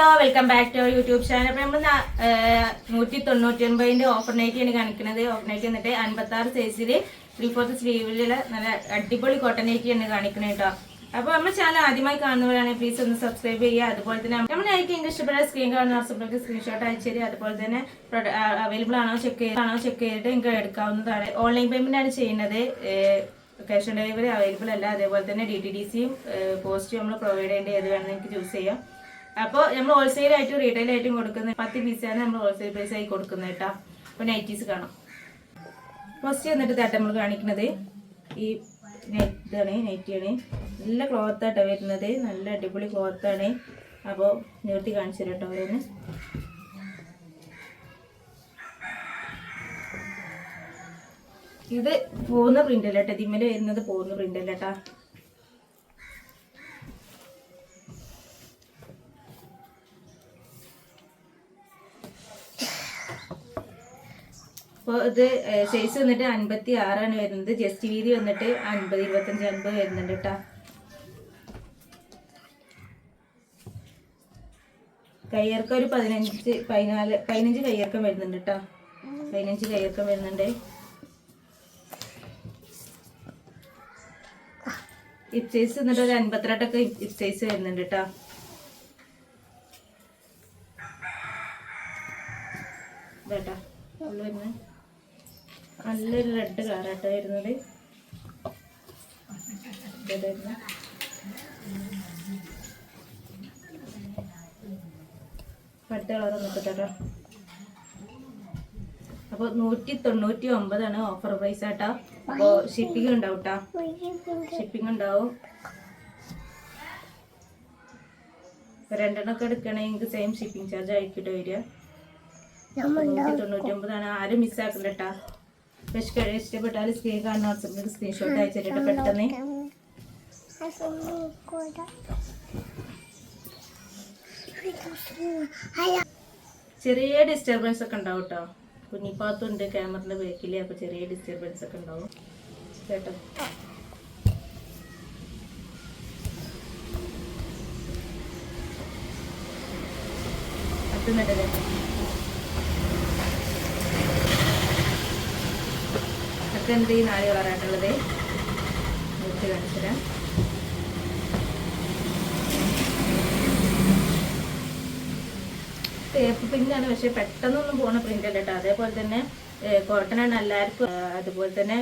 Hello welcome back to our YouTube channel അപ്പോൾ നമ്മൾ നൂറ്റി തൊണ്ണൂറ്റി ഒൻപതിന്റെ ഓഫർ നൈറ്റിയാണ് കാണിക്കുന്നത്. ഓഫർ നൈറ്റ് എന്നിട്ട് അൻപത്തി ആറ് സൈസിൽ ത്രീ ഫോർത്ത് സ്ലീവിലുള്ള നല്ല അടിപൊളി കോട്ടൺ നൈറ്റിയാണ് കാണിക്കുന്നത് കേട്ടോ അപ്പോൾ നമ്മൾ ചാനൽ ആദ്യമായി കാണുന്നവരാണെങ്കിൽ പ്ലീസ് ഒന്ന് സബ്സ്ക്രൈബ് ചെയ്യുക. അതുപോലെ തന്നെ നമ്മൾ നൈറ്റ് എനിക്ക് ഇഷ്ടപ്പെട്ട സ്ക്രീൻ കാണുന്ന വാട്സപ്പിലേക്ക് സ്ക്രീൻഷോട്ട് അയച്ചു അതുപോലെ തന്നെ അവൈലബിൾ ആണോ ചെക്ക് ആണോ ചെക്ക് ചെയ്തിട്ട് നിങ്ങൾക്ക് എടുക്കാവുന്നതാണ്. ഓൺലൈൻ പേയ്മെന്റ് ആണ് ചെയ്യുന്നത്. ക്യാഷ് ഓൺ ഡെലിവറി അവൈലബിൾ അല്ല. അതേപോലെ തന്നെ ഡി ടി ഡി സിയും പോസ്റ്റും നമ്മൾ പ്രൊവൈഡ് ചെയ്യേണ്ടത് ഏത് വേണമെങ്കിൽ നിങ്ങൾക്ക് ചൂസ് ചെയ്യാം. അപ്പോൾ നമ്മൾ ഹോൾസെയിൽ ആയിട്ടും റീറ്റെയിൽ ആയിട്ടും കൊടുക്കുന്നത് പത്ത് പീസാണ് നമ്മൾ ഹോൾസെയിൽ പ്രൈസ് ആയി കൊടുക്കുന്നത് കേട്ടോ. അപ്പോൾ നൈറ്റീസ് കാണാം. ഫസ്റ്റ് വന്നിട്ട് തട്ട നമ്മൾ കാണിക്കുന്നത് ഈ ഇതാണ് നൈറ്റിയാണ് നല്ല ക്ലോത്താട്ടോ വരുന്നത്. നല്ല അടിപൊളി ക്ലോത്താണ് അപ്പോൾ നിർത്തി കാണിച്ചു തരാം കേട്ടോ ഓരോന്ന്. ഇത് പോകുന്ന പ്രിന്റ് അല്ല കേട്ടോ? വരുന്നത് പോകുന്ന കേട്ടാ? അപ്പോൾ ഇത് സൈസ് വന്നിട്ട് അൻപത്തി ആറാണ് വരുന്നത്. ജസ്റ്റ് വീതി വന്നിട്ട് അൻപത് ഇരുപത്തഞ്ച് അൻപത് വരുന്നുണ്ട് കേട്ടോ കയ്യർക്കം ഒരു പതിനഞ്ച് പതിനാല് പതിനഞ്ച് കയ്യർക്കം വരുന്നുണ്ട് കേട്ടോ പതിനഞ്ച് കയ്യർക്കം വരുന്നുണ്ട്. ഇപ് സൈസ് എന്നിട്ട് ഒരു അൻപത്തിരണ്ടൊക്കെ ഇപ് സൈസ് വരുന്നുണ്ട് കേട്ടോ ഇതാട്ടാ ഉള്ളു വരുന്നത് നല്ലൊരു റെഡ് കളറാട്ടോ വരുന്നത് ഇത് വരുന്നത്. അടുത്ത കളർ വന്നിട്ട് കേട്ടോ അപ്പോൾ നൂറ്റി തൊണ്ണൂറ്റി ഒമ്പതാണ് ഓഫർ പ്രൈസ് ആട്ടോ. അപ്പോൾ ഷിപ്പിംഗ് ഉണ്ടാവും. കേട്ടോ ഷിപ്പിംഗ് ഉണ്ടാവും രണ്ടെണ്ണമൊക്കെ എടുക്കണമെങ്കിൽ സെയിം ഷിപ്പിംഗ് ചാർജ് ആയിക്കിട്ടോ വരിക. നൂറ്റി തൊണ്ണൂറ്റി ഒമ്പതാണ്. ആരും മിസ്സാക്കണ്ട കേട്ടാ പക്ഷെ ഇഷ്ടപ്പെട്ടാൽ സ്ക്രീൻ കാണുന്ന സ്ക്രീൻഷോട്ട് അയച്ചിട്ട് പെട്ടെന്ന് ചെറിയ ഡിസ്റ്റർബൻസ് ഒക്കെ ഉണ്ടാവും കേട്ടോ കുഞ്ഞിപ്പാത്തുണ്ട് ക്യാമറിന്റെ ബാക്കിൽ അപ്പൊ ചെറിയ ഡിസ്റ്റർബൻസ് ഒക്കെ ഉണ്ടാവും. കേട്ടോ? പറ്റുന്നുണ്ടല്ലേ ഒക്കെ എന്ത് ഈ നാല് കളറായിട്ടുള്ളത് നിർത്തി കാണിച്ചുതരാം. തേപ്പ് പ്രിന്റാണ് പക്ഷെ പെട്ടെന്നൊന്നും പോണ പ്രിന്റ് അല്ല കേട്ടോ അതേപോലെ തന്നെ കോട്ടൺ ആണ് എല്ലാവർക്കും അതുപോലെ തന്നെ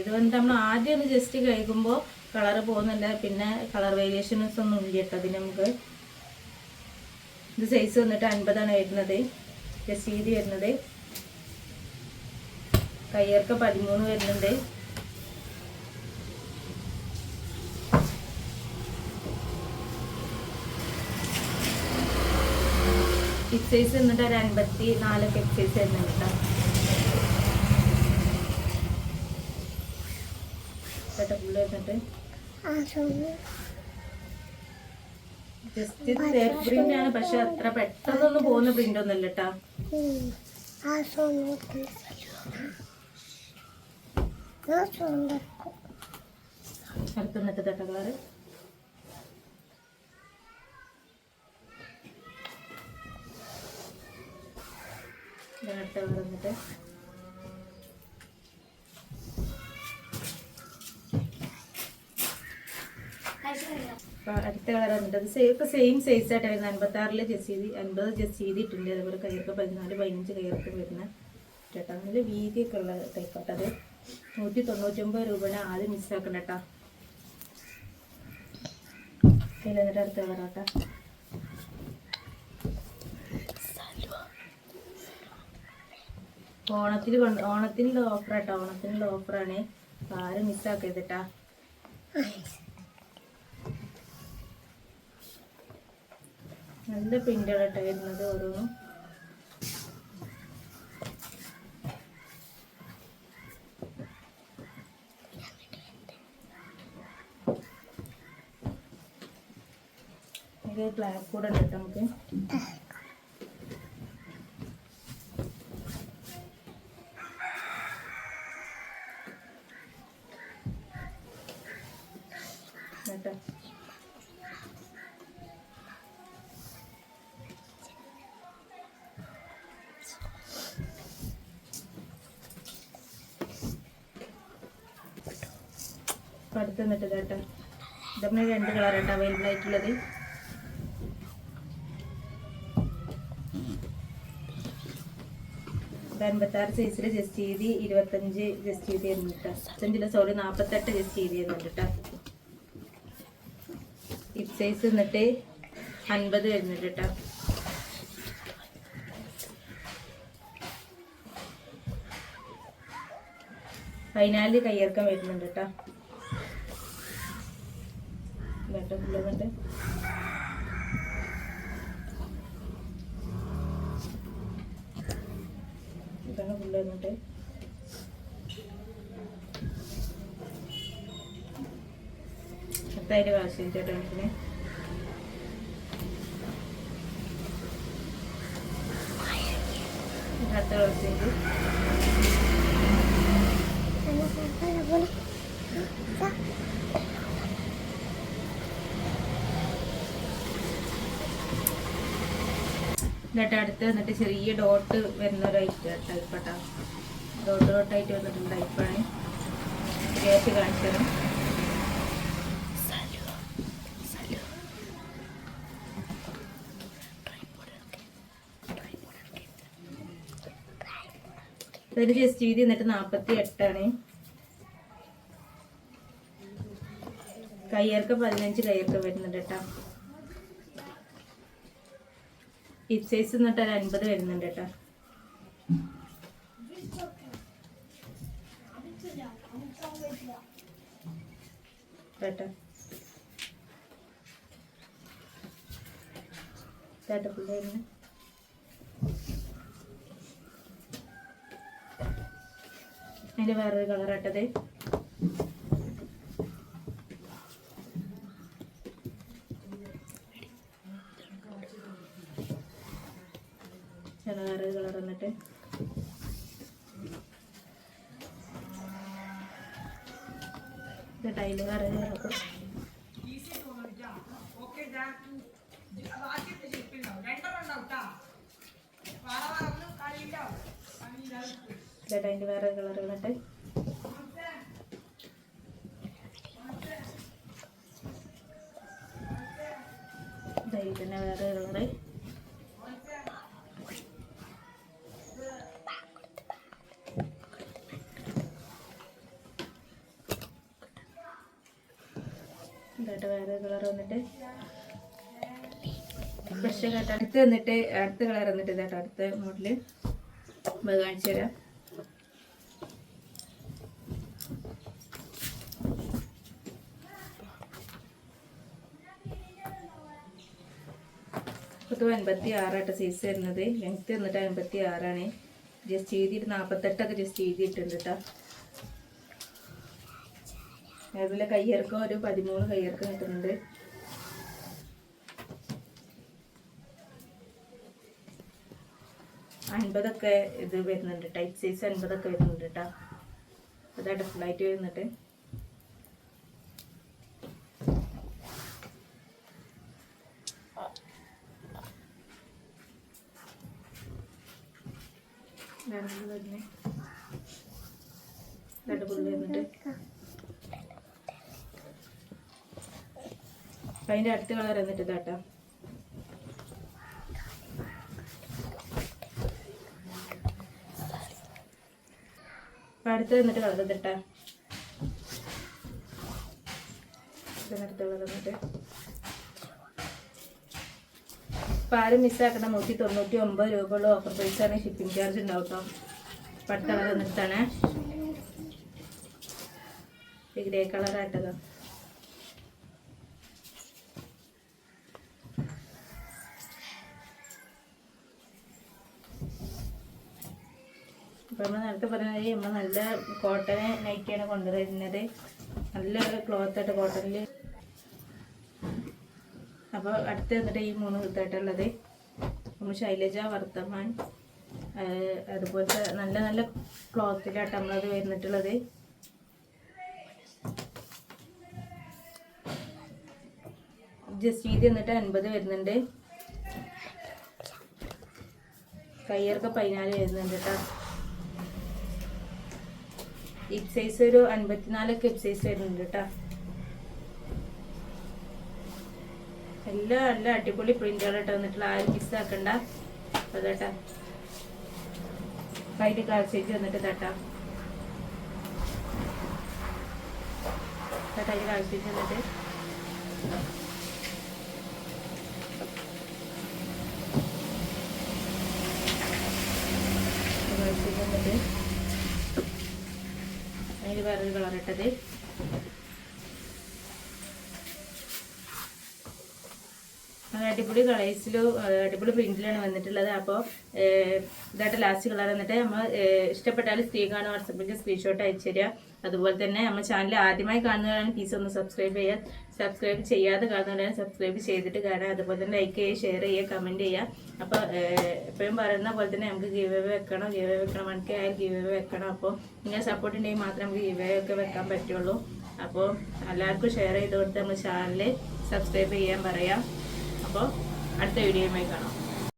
ഇത് വന്നിട്ട് നമ്മൾ ആദ്യം ഒന്ന് ജസ്റ്റ് കഴിക്കുമ്പോൾ കളർ പോകുന്നില്ല പിന്നെ കളർ വേരിയേഷൻസ് ഒന്നും ഇല്ല കേട്ടോ അതിന് നമുക്ക്. ഇത് സൈസ് വന്നിട്ട് അൻപതാണ് വരുന്നത്. വീതി വരുന്നത്. കയ്യർക്ക് പതിമൂന്ന് വരുന്നുണ്ട്. ഹിപ് സൈസ് എന്നിട്ട് ഒരു അൻപത്തി നാലൊക്കെ ഹിപ് സൈസ് വരുന്നുണ്ട് കേട്ടോ കേട്ടോ ഫുള്ള് വരുന്നിട്ട് ജസ്റ്റ് പ്രിന്റ് ആണ് പക്ഷെ അത്ര പെട്ടെന്നൊന്നും പോകുന്ന പ്രിന്റ് ഒന്നുമല്ല കേട്ടോ. നിന്നിട്ട് തട്ട കളറ് അടുത്ത കളർ വന്നിട്ട് ഇപ്പൊ കളർ സെയിം സൈസ് ആയിട്ട് വരുന്നത് ജസ് ജസീതി അൻപത് ജസീതി ഇട്ടുണ്ട് അതുപോലെ കയ്യൊക്കെ പതിനാല് പതിനഞ്ച് കയ്യൊക്കെ വരുന്ന ചേട്ടാ നല്ല വീതിയൊക്കെ ഉള്ള ടൈപ്പാട്ട് അത്. നൂറ്റി തൊണ്ണൂറ്റൊമ്പത് രൂപയാണ് ആദ്യം മിസ്സാക്കണ്ട കേട്ടോ അടുത്ത കളറാട്ടാ? ഓണത്തിന് കൊണ്ട് ഓണത്തിനുള്ള ഓഫർ ആട്ടോ ഓണത്തിനുള്ള ഓഫറാണ്. ആരും മിസ്സാക്കരുത് കേട്ടാ നല്ല പ്രിന്റുകളാട്ടോ വരുന്നത് ഓരോന്നും ബ്ലാക്ക് കൂടെ ഉണ്ട് കേട്ടോ നമുക്ക്. കേട്ടോ അടുത്ത് നിന്നിട്ട് കേട്ടോ ഇതമ്മ രണ്ട് കളറായിട്ട് അവൈലബിൾ ആയിട്ടുള്ളത്. അൻപത്താറ് സൈസിൽ ജസ്റ്റ് ചെയ്തി ഇരുപത്തഞ്ച് ജസ്റ്റ് ചെയ്ത് തരുന്നുണ്ട് സോറി നാൽപ്പത്തെട്ട് ജസ്റ്റ് ചെയ്ത് തരുന്നുണ്ട് കേട്ടോ ഹിപ് സൈസ് എന്നിട്ട് അൻപത് വരുന്നുണ്ട് കേട്ടോ. പതിനാല് കയ്യിറക്കം വരുന്നുണ്ട് കേട്ടോ. കേട്ടോ ഫുള്ള് വരുന്നുണ്ട് പത്തായിരം കാശ് ചേട്ടാ കണക്കിന് അടുത്ത കാശ് എന്നിട്ട് അടുത്ത് വന്നിട്ട് ചെറിയ ഡോട്ട് വരുന്ന ഒരു ഐറ്റം ടൈപ്പാട്ടാ ഡോട്ട് ഡോട്ടായിട്ട് വന്നിട്ടുണ്ട് ടൈപ്പാണ് ഗ്യാസ് കാണിച്ചത് ഇതിന് ജസ്റ്റ് വീതി എന്നിട്ട് നാൽപ്പത്തി എട്ടാണ് കയ്യർക്ക് പതിനഞ്ച് കയ്യർക്ക് വരുന്നുണ്ട് കേട്ടോ ഹിപ് സൈസ് എന്നിട്ട് ഒരു അൻപത് വരുന്നുണ്ട് കേട്ടോ കേട്ടോ കേട്ടോ പിള്ളേരുന്ന് അതിന്റെ വേറൊരു കളർ ഇട്ടത്. ചില വേറൊരു കളർ വന്നിട്ട്. ഇത് ടൈൽ വേറൊരു കളർ ഇതായിട്ട് അതിന്റെ വേറെ കളർ വന്നിട്ട് ഇതായി തന്നെ വേറെ കളറ് ഇതായിട്ട് വേറെ കളർ വന്നിട്ട് കേട്ടോ അടുത്ത് വന്നിട്ട് അടുത്ത കളർ വന്നിട്ട് ഇതാട്ടോ അടുത്ത മോഡൽ കാണിച്ചു തരാം. ഇത് അൻപത്തി ആറായിട്ട് സൈസ് വരുന്നത് ലെങ്ത് വന്നിട്ട് അൻപത്തി ആറാണ് ജസ്റ്റ് ചെയ്തിട്ട് നാൽപ്പത്തെട്ടൊക്കെ ജസ്റ്റ് ചെയ്തിട്ടുണ്ട് കേട്ടോ അതുപോലെ കയ്യിറക്കം? ഒരു പതിമൂന്ന് കയ്യിറക്കം കിട്ടുന്നുണ്ട്. അൻപതൊക്കെ ഇത് വരുന്നുണ്ട് ടൈറ്റ് സൈസ് അൻപതൊക്കെ വരുന്നുണ്ട് കേട്ടോ അതായിട്ട് ഫുള്ളായിട്ട് വരുന്നുണ്ട് അടുത്ത് രണ്ട് അടുത്ത കളർ എന്നിട്ട് ഇതാട്ടാ അടുത്ത് എന്നിട്ട് കളർ എന്നിട്ടാ ഇതിനടുത്ത കളർ വന്നിട്ട്. ഇപ്പം ആരും മിസ്സാക്കണ്ട. നൂറ്റി തൊണ്ണൂറ്റി ഒമ്പത് രൂപയുള്ള. ഓഫർ പ്രൈസാണ് ഷിപ്പിംഗ് ചാർജ് ഉണ്ടാവും കേട്ടോ പട്ട് കളർ വന്നിട്ടാണ് ഗ്രേ കളറായിട്ടതാണ് അപ്പോൾ നമ്മൾ നേരത്തെ പറഞ്ഞത് നമ്മൾ നല്ല കോട്ടൺ നൈറ്റിയാണ് കൊണ്ടുവരുന്നത്. നല്ല ക്ലോത്ത് ആയിട്ട് കോട്ടണിൽ അപ്പോൾ അടുത്ത് വന്നിട്ട് ഈ മൂന്ന് ഇതായിട്ടുള്ളത്. നമ്മൾ ശൈലജ വർത്തമാൻ അതുപോലത്തെ നല്ല നല്ല ക്ലോത്തിലായിട്ട് നമ്മളത് വരുന്നിട്ടുള്ളത് ജസ്റ്റ് ചെയ്ത് എന്നിട്ട് അൻപത് വരുന്നുണ്ട്. കയ്യർക്ക് പതിനാല് വരുന്നുണ്ട് കേട്ടോ ഹിപ് സൈസ് ഒരു അൻപത്തിനാലൊക്കെ ഹിപ് സൈസ് വരുന്നുണ്ട് കേട്ടോ എല്ലാം നല്ല അടിപൊളി പ്രിന്റുകളായിട്ട് വന്നിട്ടുള്ള ആരും മിസ്സാക്കണ്ട അതേട്ടാ. കയ്യിൽ കാഴ്ചയ്ക്ക് വന്നിട്ട് തട്ടാ കാഴ്ചയ്ക്ക് വന്നിട്ട്. കാഴ്ചയ്ക്ക് വന്നിട്ട്. അതിൽ വേറൊരു കളർ ഇട്ടത്. അടിപൊളി കളേഴ്സിലും അടിപൊളി പ്രിന്റിലാണ് വന്നിട്ടുള്ളത്. അപ്പോൾ ഇതായിട്ട് ലാസ്റ്റ് കളർ വന്നിട്ട് നമ്മൾ ഇഷ്ടപ്പെട്ടാൽ സ്ത്രീക്കാണ് വാട്സപ്പിലേക്ക് സ്ക്രീൻഷോട്ട് അയച്ചു തരിക അതുപോലെ തന്നെ നമ്മൾ ചാനൽ ആദ്യമായി കാണുന്നവരാണ് പ്ലീസ് ഒന്ന് സബ്സ്ക്രൈബ് ചെയ്യുക സബ്സ്ക്രൈബ് ചെയ്യാതെ കാണുന്നവരാണ് സബ്സ്ക്രൈബ് ചെയ്തിട്ട് കാണുക. അതുപോലെ തന്നെ ലൈക്ക് ചെയ്യുക ഷെയർ ചെയ്യുക കമന്റ് ചെയ്യുക അപ്പോൾ എപ്പോഴും പറയുന്ന പോലെ തന്നെ നമുക്ക് ഗീവ് വെക്കണം ഗീവ് വെക്കണം. വൺ ആയാലും ഗീവ് വെക്കണം. അപ്പോൾ നിങ്ങൾ സപ്പോർട്ട് ഉണ്ടെങ്കിൽ മാത്രമേ നമുക്ക് ഗീവ് ഒക്കെ വെക്കാൻ പറ്റുള്ളൂ. അപ്പോൾ എല്ലാവർക്കും ഷെയർ ചെയ്ത് കൊടുത്ത് നമ്മൾ ചാനൽ സബ്സ്ക്രൈബ് ചെയ്യാൻ പറയാം. അപ്പോൾ അടുത്ത വീഡിയോയുമായി കാണാം.